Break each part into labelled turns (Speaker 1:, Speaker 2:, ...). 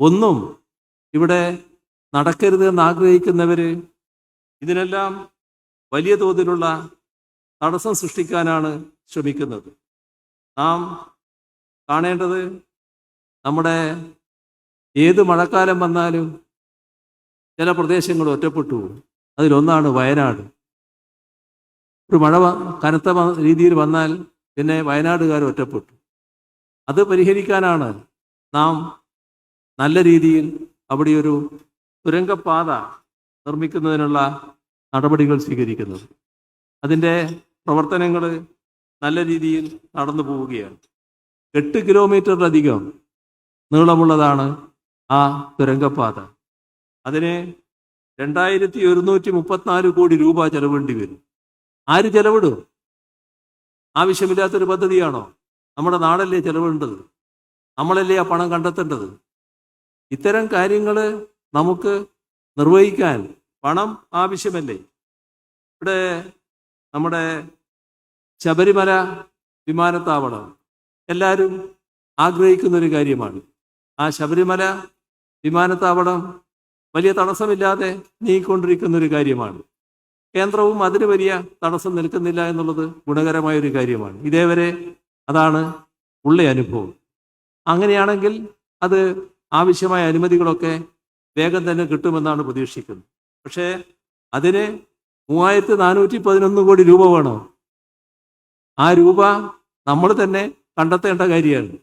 Speaker 1: ഒന്നും ഇവിടെ നടക്കരുത് എന്ന് ആഗ്രഹിക്കുന്നവർ ഇതിനെല്ലാം വലിയ തോതിലുള്ള തടസ്സം സൃഷ്ടിക്കാനാണ് ശ്രമിക്കുന്നത്. നാം കാണേണ്ടത് നമ്മുടെ ഏത് മഴക്കാലം വന്നാലും ചില പ്രദേശങ്ങൾ ഒറ്റപ്പെട്ടു. അതിലൊന്നാണ് വയനാട്. ഒരു മഴ കനത്ത രീതിയിൽ വന്നാൽ പിന്നെ വയനാടുകാർ ഒറ്റപ്പെട്ടു. അത് പരിഹരിക്കാനാണ് നാം നല്ല രീതിയിൽ അവിടെ ഒരു തുരങ്കപ്പാത നിർമ്മിക്കുന്നതിനുള്ള നടപടികൾ സ്വീകരിക്കുന്നത്. അതിന്റെ പ്രവർത്തനങ്ങൾ നല്ല രീതിയിൽ നടന്നു പോവുകയാണ്. എട്ട് കിലോമീറ്ററിലധികം നീളമുള്ളതാണ് ആ തുരങ്കപ്പാത. അതിന് രണ്ടായിരത്തി ഒരുന്നൂറ്റി മുപ്പത്തിനാല് കോടി രൂപ ചെലവേണ്ടി വരും. ആര് ചെലവിടും? ആവശ്യമില്ലാത്തൊരു പദ്ധതിയാണോ? നമ്മുടെ നാടല്ലേ ചെലവിടേണ്ടത് നമ്മളല്ലേ ആ പണം കണ്ടെത്തേണ്ടത്? ഇത്തരം കാര്യങ്ങൾ നമുക്ക് നിർവഹിക്കാൻ പണം ആവശ്യമല്ലേ? ഇവിടെ നമ്മുടെ ശബരിമല വിമാനത്താവളം എല്ലാവരും ആഗ്രഹിക്കുന്ന ഒരു കാര്യമാണ്. ആ ശബരിമല വിമാനത്താവളം വലിയ തടസ്സമില്ലാതെ നീങ്ങിക്കൊണ്ടിരിക്കുന്ന ഒരു കാര്യമാണ്. കേന്ദ്രവും അതിന് വലിയ തടസ്സം നിൽക്കുന്നില്ല എന്നുള്ളത് ഗുണകരമായ ഒരു കാര്യമാണ്. ഇതേവരെ അതാണ് ഉള്ള അനുഭവം. അങ്ങനെയാണെങ്കിൽ അത് ആവശ്യമായ അനുമതികളൊക്കെ വേഗം തന്നെ കിട്ടുമെന്നാണ് പ്രതീക്ഷിക്കുന്നത്. പക്ഷേ അതിന് മൂവായിരത്തി നാനൂറ്റി പതിനൊന്ന് കോടി രൂപ വേണോ? ആ രൂപ നമ്മൾ തന്നെ കണ്ടെത്തേണ്ട കാര്യമാണ്.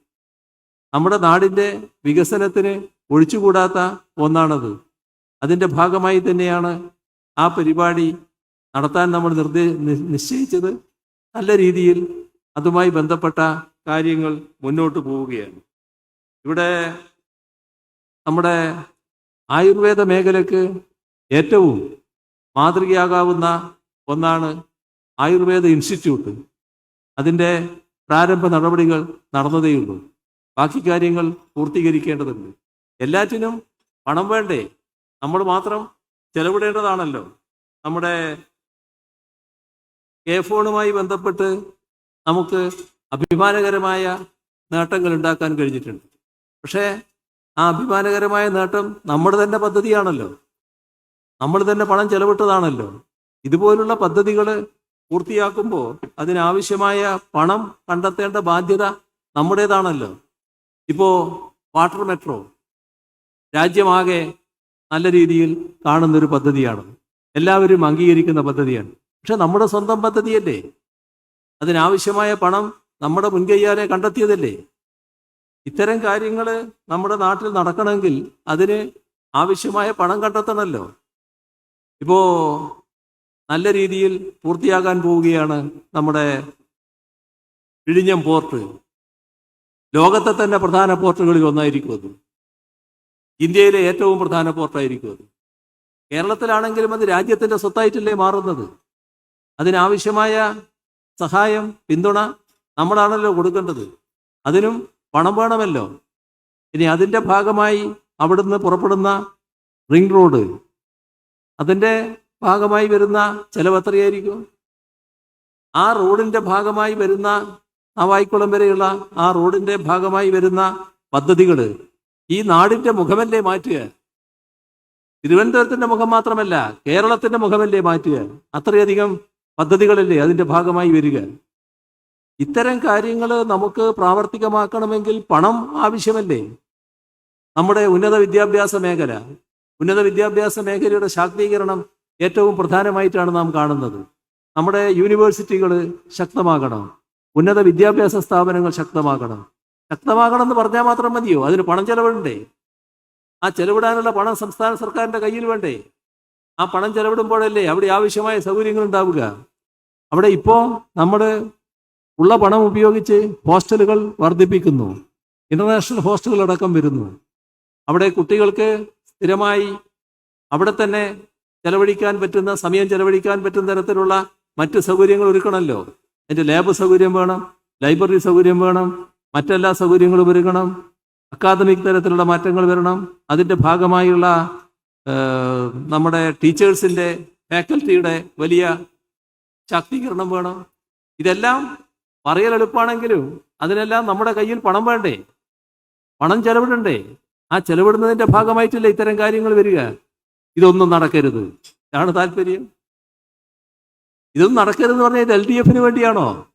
Speaker 1: നമ്മുടെ നാടിന്റെ വികസനത്തിന് ഒഴിച്ചുകൂടാത്ത ഒന്നാണത്. അതിന്റെ ഭാഗമായി തന്നെയാണ് ആ പരിപാടി നടത്താൻ നമ്മൾ നിർദ്ദേ നിശ്ചയിച്ചത്. നല്ല രീതിയിൽ അതുമായി ബന്ധപ്പെട്ട കാര്യങ്ങൾ മുന്നോട്ട് പോവുകയാണ്. ഇവിടെ നമ്മുടെ ആയുർവേദ മേഖലയ്ക്ക് ഏറ്റവും മാതൃകയാകാവുന്ന ഒന്നാണ് ആയുർവേദ ഇൻസ്റ്റിറ്റ്യൂട്ട്. അതിന്റെ പ്രാരംഭ നടപടികൾ നടന്നതേയുള്ളൂ. ബാക്കി കാര്യങ്ങൾ പൂർത്തീകരിക്കേണ്ടതുണ്ട്. എല്ലാറ്റിനും പണം വേണ്ടേ? നമ്മൾ മാത്രം ചെലവിടേണ്ടതാണല്ലോ. നമ്മുടെ കെ ഫോണുമായി ബന്ധപ്പെട്ട് നമുക്ക് അഭിമാനകരമായ നേട്ടങ്ങൾ ഉണ്ടാക്കാൻ കഴിഞ്ഞിട്ടുണ്ട്. പക്ഷേ ആ അഭിമാനകരമായ നേട്ടം നമ്മുടെ തന്നെ പദ്ധതിയാണല്ലോ. നമ്മൾ തന്നെ പണം ചെലവിട്ടതാണല്ലോ. ഇതുപോലുള്ള പദ്ധതികൾ പൂർത്തിയാക്കുമ്പോൾ അതിനാവശ്യമായ പണം കണ്ടെത്തേണ്ട ബാധ്യത നമ്മുടേതാണല്ലോ. ഇപ്പോൾ വാട്ടർ മെട്രോ രാജ്യമാകെ നല്ല രീതിയിൽ കാണുന്നൊരു പദ്ധതിയാണ്. എല്ലാവരും അംഗീകരിക്കുന്ന പദ്ധതിയാണ്. പക്ഷെ നമ്മുടെ സ്വന്തം പദ്ധതിയല്ലേ? അതിനാവശ്യമായ പണം നമ്മുടെ മുൻകൈയാലെ കണ്ടെത്തിയതല്ലേ? ഇത്തരം കാര്യങ്ങൾ നമ്മുടെ നാട്ടിൽ നടക്കണമെങ്കിൽ അതിന് ആവശ്യമായ പണം കണ്ടെത്തണമല്ലോ. ഇപ്പോ നല്ല രീതിയിൽ പൂർത്തിയാകാൻ പോവുകയാണ് നമ്മുടെ വിഴിഞ്ഞം പോർട്ട്. ലോകത്തെ തന്നെ പ്രധാന പോർട്ടുകളിൽ ഒന്നായിരിക്കും അത്. ഇന്ത്യയിലെ ഏറ്റവും പ്രധാന പോർട്ടായിരിക്കും അത്. കേരളത്തിലാണെങ്കിലും അത് രാജ്യത്തിന്റെ സ്വത്തായിട്ടല്ലേ മാറുന്നത്. അതിനാവശ്യമായ സഹായം പിന്തുണ നമ്മളാണല്ലോ കൊടുക്കേണ്ടത്. അതിനും പണം വേണമല്ലോ. ഇനി അതിന്റെ ഭാഗമായി അവിടുന്ന് പുറപ്പെടുന്ന റിംഗ് റോഡ് അതിന്റെ ഭാഗമായി വരുന്ന ചെലവ് എത്രയായിരിക്കും? ആ റോഡിന്റെ ഭാഗമായി വരുന്ന നവായിക്കുളം വരെയുള്ള ആ റോഡിന്റെ ഭാഗമായി വരുന്ന പദ്ധതികൾ ഈ നാടിന്റെ മുഖമല്ലേ മാറ്റുക? തിരുവനന്തപുരത്തിന്റെ മുഖം മാത്രമല്ല കേരളത്തിന്റെ മുഖമല്ലേ മാറ്റുക? അത്രയധികം പദ്ധതികളല്ലേ അതിന്റെ ഭാഗമായി വരിക? ഇത്തരം കാര്യങ്ങൾ നമുക്ക് പ്രാവർത്തികമാക്കണമെങ്കിൽ പണം ആവശ്യമല്ലേ? നമ്മുടെ ഉന്നത വിദ്യാഭ്യാസ മേഖല ഉന്നത വിദ്യാഭ്യാസ മേഖലയുടെ ശാക്തീകരണം ഏറ്റവും പ്രധാനമായിട്ടാണ് നാം കാണുന്നത്. നമ്മുടെ യൂണിവേഴ്സിറ്റികൾ ശക്തമാകണം. ഉന്നത വിദ്യാഭ്യാസ സ്ഥാപനങ്ങൾ ശക്തമാകണം. ശക്തമാകണം എന്ന് പറഞ്ഞാൽ മാത്രം മതിയോ? അതിന് പണം ചെലവിടണ്ടേ? ആ ചെലവിടാനുള്ള പണം സംസ്ഥാന സർക്കാരിന്റെ കയ്യിൽ വേണ്ടേ? ആ പണം ചെലവിടുമ്പോഴല്ലേ അവിടെ ആവശ്യമായ സൗകര്യങ്ങൾ ഉണ്ടാവുക? അവിടെ ഇപ്പോൾ നമ്മൾ ഉള്ള പണം ഉപയോഗിച്ച് ഹോസ്റ്റലുകൾ വർദ്ധിപ്പിക്കുന്നു. ഇന്റർനാഷണൽ ഹോസ്റ്റലുകൾ അടക്കം വരുന്നു. അവിടെ കുട്ടികൾക്ക് സ്ഥിരമായി അവിടെ തന്നെ ചെലവഴിക്കാൻ പറ്റുന്ന സമയം ചെലവഴിക്കാൻ പറ്റുന്ന തരത്തിലുള്ള മറ്റ് സൗകര്യങ്ങൾ ഒരുക്കണമല്ലോ. അതിന്റെ ലാബ് സൗകര്യം വേണം ലൈബ്രറി സൗകര്യം വേണം മറ്റെല്ലാ സൗകര്യങ്ങളും ഒരുക്കണം. അക്കാദമിക് തരത്തിലുള്ള മാറ്റങ്ങൾ വരണം. അതിന്റെ ഭാഗമായുള്ള നമ്മുടെ ടീച്ചേഴ്സിന്റെ ഫാക്കൽറ്റിയുടെ വലിയ ശാക്തീകരണം വേണം. ഇതെല്ലാം പറയൽ എളുപ്പമാണെങ്കിലും അതിനെല്ലാം നമ്മുടെ കയ്യിൽ പണം വേണ്ടേ? പണം ചെലവിടണ്ടേ? ആ ചെലവിടുന്നതിന്റെ ഭാഗമായിട്ടല്ലേ ഇത്തരം കാര്യങ്ങൾ വരിക? ഇതൊന്നും നടക്കരുത്. ഇതാണ് താല്പര്യം. ഇതൊന്നും നടക്കരുതെന്ന് പറഞ്ഞാൽ ഇത് എൽ ഡി എഫിന് വേണ്ടിയാണോ?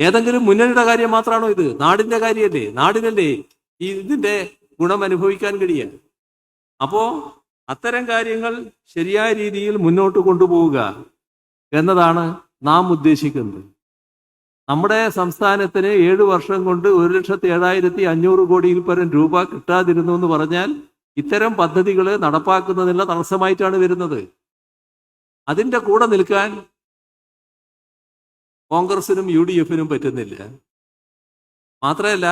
Speaker 1: ഏതെങ്കിലും മുന്നണിയുടെ കാര്യം മാത്രമാണോ ഇത്? നാടിന്റെ കാര്യമല്ലേ? നാടിനല്ലേ ഈ ഇതിന്റെ ഗുണം അനുഭവിക്കാൻ കഴിയുക അപ്പോ അത്തരം കാര്യങ്ങൾ ശരിയായ രീതിയിൽ മുന്നോട്ട് കൊണ്ടുപോവുക എന്നതാണ് നാം ഉദ്ദേശിക്കുന്നത്. നമ്മുടെ സംസ്ഥാനത്തിന് ഏഴ് വർഷം കൊണ്ട് ഒരു ലക്ഷത്തി ഏഴായിരത്തി അഞ്ഞൂറ് കോടിയിൽ പരം രൂപ കിട്ടാതിരുന്നു എന്ന് പറഞ്ഞാൽ ഇത്തരം പദ്ധതികൾ നടപ്പാക്കുന്നതിനുള്ള തടസ്സമായിട്ടാണ് വരുന്നത്. അതിന്റെ കൂടെ നിൽക്കാൻ കോൺഗ്രസിനും യു ഡി എഫിനും പറ്റുന്നില്ല. മാത്രമല്ല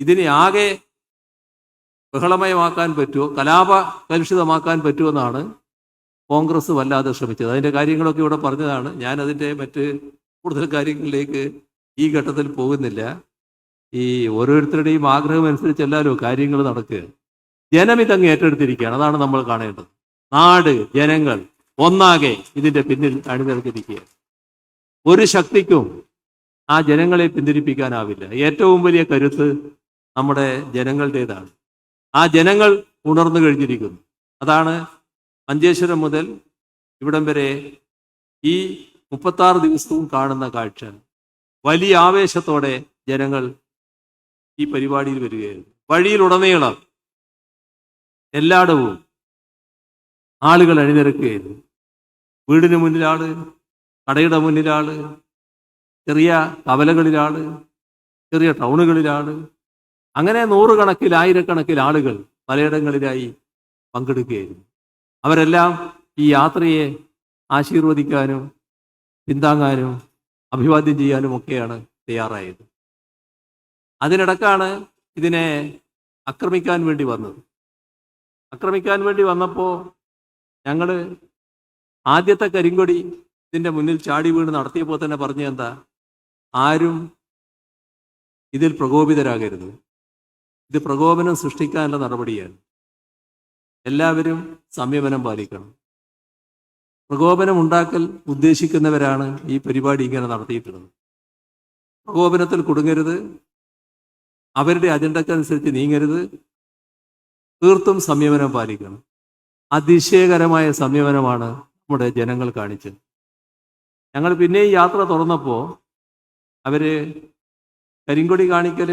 Speaker 1: ഇതിനെ ആകെ ബഹളമയമാക്കാൻ പറ്റുമോ കലാപ കലുഷിതമാക്കാൻ പറ്റുമെന്നാണ് കോൺഗ്രസ് വല്ലാതെ ശ്രമിച്ചത്. അതിന്റെ കാര്യങ്ങളൊക്കെ ഇവിടെ പറഞ്ഞതാണ്. ഞാൻ അതിന്റെ മറ്റ് കൂടുതൽ കാര്യങ്ങളിലേക്ക് ഈ ഘട്ടത്തിൽ പോകുന്നില്ല. ഈ ഓരോരുത്തരുടെയും ആഗ്രഹം അനുസരിച്ചല്ലല്ലോ കാര്യങ്ങൾ നടക്കുക. ജനം ഇതങ്ങ് ഏറ്റെടുത്തിരിക്കുകയാണ്. അതാണ് നമ്മൾ കാണേണ്ടത്. നാട് ജനങ്ങൾ ഒന്നാകെ ഇതിന്റെ പിന്നിൽ അണിനിരത്തിരിക്കുക ഒരു ശക്തിക്കും ആ ജനങ്ങളെ പിന്തിരിപ്പിക്കാനാവില്ല. ഏറ്റവും വലിയ കരുത്ത് നമ്മുടെ ജനങ്ങളുടേതാണ്. ആ ജനങ്ങൾ ഉണർന്നു കഴിഞ്ഞിരിക്കുന്നു. അതാണ് മഞ്ചേശ്വരം മുതൽ ഇവിടം വരെ ഈ മുപ്പത്താറ് ദിവസവും കാണുന്ന കാഴ്ച. വലിയ ആവേശത്തോടെ ജനങ്ങൾ ഈ പരിപാടിയിൽ വരികയായിരുന്നു വഴിയിലുടനീളം എല്ലായിടവും ആളുകൾ അണിനിരക്കുകയായിരുന്നു. വീടിന് മുന്നിലാൾ കടയുടെ മുന്നിലാൾ ചെറിയ കവലകളിലാൾ ചെറിയ ടൗണുകളിലാണ് അങ്ങനെ നൂറുകണക്കിൽ ആയിരക്കണക്കിൽ ആളുകൾ പലയിടങ്ങളിലായി പങ്കെടുക്കുകയായിരുന്നു. അവരെല്ലാം ഈ യാത്രയെ ആശീർവദിക്കാനും പിന്താങ്ങാനും അഭിവാദ്യം ചെയ്യാനും ഒക്കെയാണ് തയ്യാറായത്. അതിനിടക്കാണ് ഇതിനെ ആക്രമിക്കാൻ വേണ്ടി വന്നത്. ആക്രമിക്കാൻ വേണ്ടി വന്നപ്പോൾ ഞങ്ങൾ ആദ്യത്തെ കരിങ്കൊടി ഇതിന്റെ മുന്നിൽ ചാടി വീണ് നടത്തിയപ്പോൾ തന്നെ പറഞ്ഞു എന്താ? ആരും ഇതിൽ പ്രകോപിതരാകരുത്. ഇത് പ്രകോപനം സൃഷ്ടിക്കാനുള്ള നടപടിയാണ്. എല്ലാവരും സംയമനം പാലിക്കണം. പ്രകോപനം ഉണ്ടാക്കൽ ഉദ്ദേശിക്കുന്നവരാണ് ഈ പരിപാടി ഇങ്ങനെ നടത്തിയിട്ടുള്ളത്. പ്രകോപനത്തിൽ കുടുങ്ങരുത്. അവരുടെ അജണ്ടക്കനുസരിച്ച് നീങ്ങരുത്. തീർത്തും സംയമനം പാലിക്കണം. അതിശയകരമായ സംയമനമാണ് നമ്മുടെ ജനങ്ങൾ കാണിച്ചത്. ഞങ്ങൾ പിന്നെ ഈ യാത്ര തുറന്നപ്പോൾ അവർ കരിങ്കൊടി കാണിക്കൽ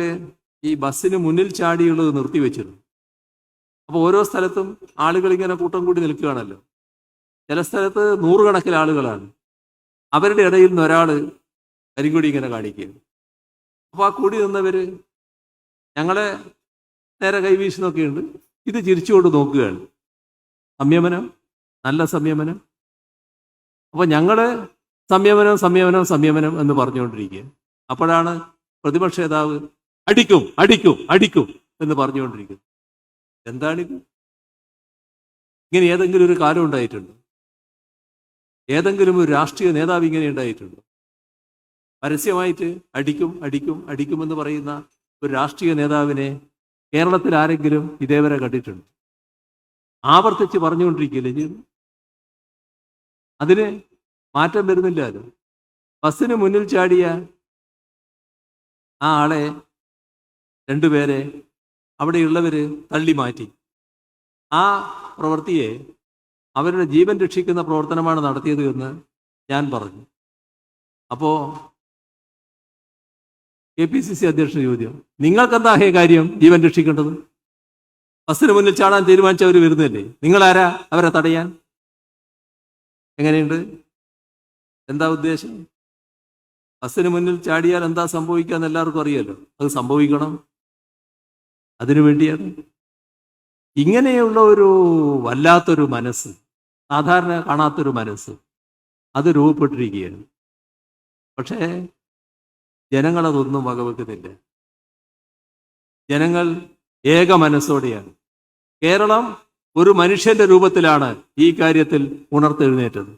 Speaker 1: ഈ ബസ്സിന് മുന്നിൽ ചാടിയുള്ളത് നിർത്തിവെച്ചിരുന്നു. അപ്പോൾ ഓരോ സ്ഥലത്തും ആളുകൾ ഇങ്ങനെ കൂട്ടം കൂടി നിൽക്കുകയാണല്ലോ. ചില സ്ഥലത്ത് നൂറുകണക്കിന് ആളുകളാണ്. അവരുടെ ഇടയിൽ നിന്ന് ഒരാൾ കരിങ്കൊടി ഇങ്ങനെ കാണിക്കുകയാണ് അപ്പോൾ ആ കൂടി നിന്നവര് ഞങ്ങളെ നേരെ കൈവീശുന്നൊക്കെയുണ്ട്. ഇത് ചിരിച്ചുകൊണ്ട് നോക്കുകയാണ്. സംയമനം നല്ല സംയമനം. അപ്പൊ ഞങ്ങൾ സംയമനം സംയമനം സംയമനം എന്ന് പറഞ്ഞുകൊണ്ടിരിക്കുക. അപ്പോഴാണ് പ്രതിപക്ഷ നേതാവ് അടിക്കും അടിക്കും അടിക്കും എന്ന് പറഞ്ഞുകൊണ്ടിരിക്കുന്നത്. എന്താണിത്? ഇങ്ങനെ ഏതെങ്കിലും ഒരു കാലം ഉണ്ടായിട്ടുണ്ട്? ഏതെങ്കിലും ഒരു രാഷ്ട്രീയ നേതാവ് ഇങ്ങനെ ഉണ്ടായിട്ടുണ്ട്? പരസ്യമായിട്ട് അടിക്കും അടിക്കും അടിക്കുമെന്ന് പറയുന്ന ഒരു രാഷ്ട്രീയ നേതാവിനെ കേരളത്തിൽ ആരെങ്കിലും ഇതേവരെ കണ്ടിട്ടുണ്ട്? ആവർത്തിച്ച് പറഞ്ഞുകൊണ്ടിരിക്കില്ലേ ചെയ്യുന്നു അതിന് മാറ്റം വരുന്നില്ലല്ലോ ബസ്സിന് മുന്നിൽ ചാടിയ ആ ആളെ രണ്ടുപേരെ അവിടെയുള്ളവര് തള്ളി മാറ്റി ആ പ്രവൃത്തിയെ അവരുടെ ജീവൻ രക്ഷിക്കുന്ന പ്രവർത്തനമാണ് നടത്തിയത് എന്ന് ഞാൻ പറഞ്ഞു. അപ്പോ കെ പി സി സി അധ്യക്ഷൻ ചോദ്യം. നിങ്ങൾക്കെന്താ ഹേ കാര്യം ജീവൻ രക്ഷിക്കേണ്ടത്? ബസ്സിന് മുന്നിൽ ചാടാൻ തീരുമാനിച്ചവർ വരുന്നില്ലേ? നിങ്ങളാരാ അവരെ തടയാൻ? എങ്ങനെയുണ്ട്? എന്താ ഉദ്ദേശം? ബസ്സിന് മുന്നിൽ ചാടിയാൽ എന്താ സംഭവിക്കുക എന്ന് എല്ലാവർക്കും അറിയാലോ. അത് സംഭവിക്കണം. അതിനു വേണ്ടിയാണ്. ഇങ്ങനെയുള്ള ഒരു വല്ലാത്തൊരു മനസ്സ് സാധാരണ കാണാത്തൊരു മനസ്സ്. അത് രൂപപ്പെട്ടിരിക്കുകയാണ്. പക്ഷേ ജനങ്ങളതൊന്നും വകവെക്കുന്നില്ല. ജനങ്ങൾ ഏക മനസ്സോടെയാണ്. കേരളം ഒരു മനുഷ്യന്റെ രൂപത്തിലാണ് ഈ കാര്യത്തിൽ ഉണർത്തെഴുന്നേറ്റത്.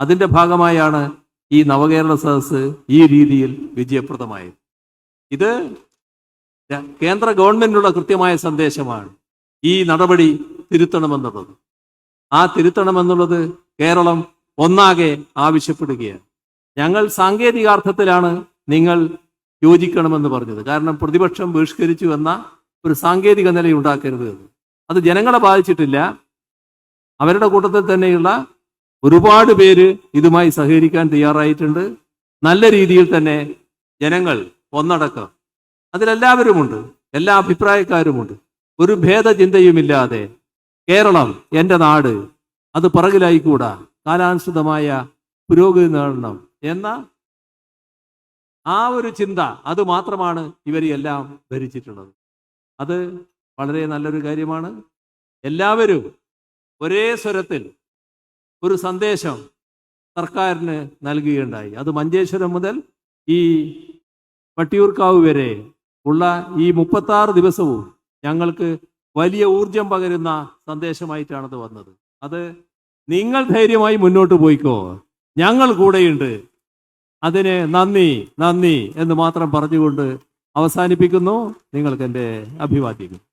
Speaker 1: അതിന്റെ ഭാഗമായാണ് ഈ നവകേരള സദസ് ഈ രീതിയിൽ വിജയപ്രദമായത്. ഇത് കേന്ദ്ര ഗവൺമെന്റിനുള്ള കൃത്യമായ സന്ദേശമാണ് ഈ നടപടി തിരുത്തണമെന്നുള്ളത്. ആ തിരുത്തണമെന്നുള്ളത് കേരളം ഒന്നാകെ ആവശ്യപ്പെടുകയാണ്. ഞങ്ങൾ സാങ്കേതികാർത്ഥത്തിലാണ് നിങ്ങൾ യോജിക്കണമെന്ന് പറഞ്ഞത്. കാരണം പ്രതിപക്ഷം ബഹിഷ്കരിച്ചു എന്ന ഒരു സാങ്കേതിക നില ഉണ്ടാക്കരുത് എന്ന്. അത് ജനങ്ങളെ ബാധിച്ചിട്ടില്ല. അവരുടെ കൂട്ടത്തിൽ തന്നെയുള്ള ഒരുപാട് പേര് ഇതുമായി സഹകരിക്കാൻ തയ്യാറായിട്ടുണ്ട്. നല്ല രീതിയിൽ തന്നെ ജനങ്ങൾ ഒന്നടക്കം. അതിലെല്ലാവരുമുണ്ട്. എല്ലാ അഭിപ്രായക്കാരുമുണ്ട്. ഒരു ഭേദചിന്തയുമില്ലാതെ കേരളം എന്റെ നാട് അത് പിറകിലായിക്കൂടാ? കാലാനുസൃതമായ പുരോഗതി നേടണം. എന്ന? ആ ഒരു ചിന്ത അത് മാത്രമാണ് ഇവരെല്ലാം ധരിച്ചിട്ടുള്ളത് അത് വളരെ നല്ലൊരു കാര്യമാണ്. എല്ലാവരും ഒരേ സ്വരത്തിൽ ഒരു സന്ദേശം സർക്കാരിന് നൽകുകയുണ്ടായി. അത് മഞ്ചേശ്വരം മുതൽ ഈ വട്ടിയൂർക്കാവ് വരെ ഉള്ള ഈ മുപ്പത്താറ് ദിവസവും ഞങ്ങൾക്ക് വലിയ ഊർജം പകരുന്ന സന്ദേശമായിട്ടാണത് വന്നത്. അത് നിങ്ങൾ ധൈര്യമായി മുന്നോട്ട് പോയിക്കോ. ഞങ്ങൾ കൂടെയുണ്ട്. അതിനെ നന്ദി നന്ദി എന്ന് മാത്രം പറഞ്ഞുകൊണ്ട് അവസാനിപ്പിക്കുന്നു. നിങ്ങൾക്ക് എന്റെ അഭിവാദ്യങ്ങൾ.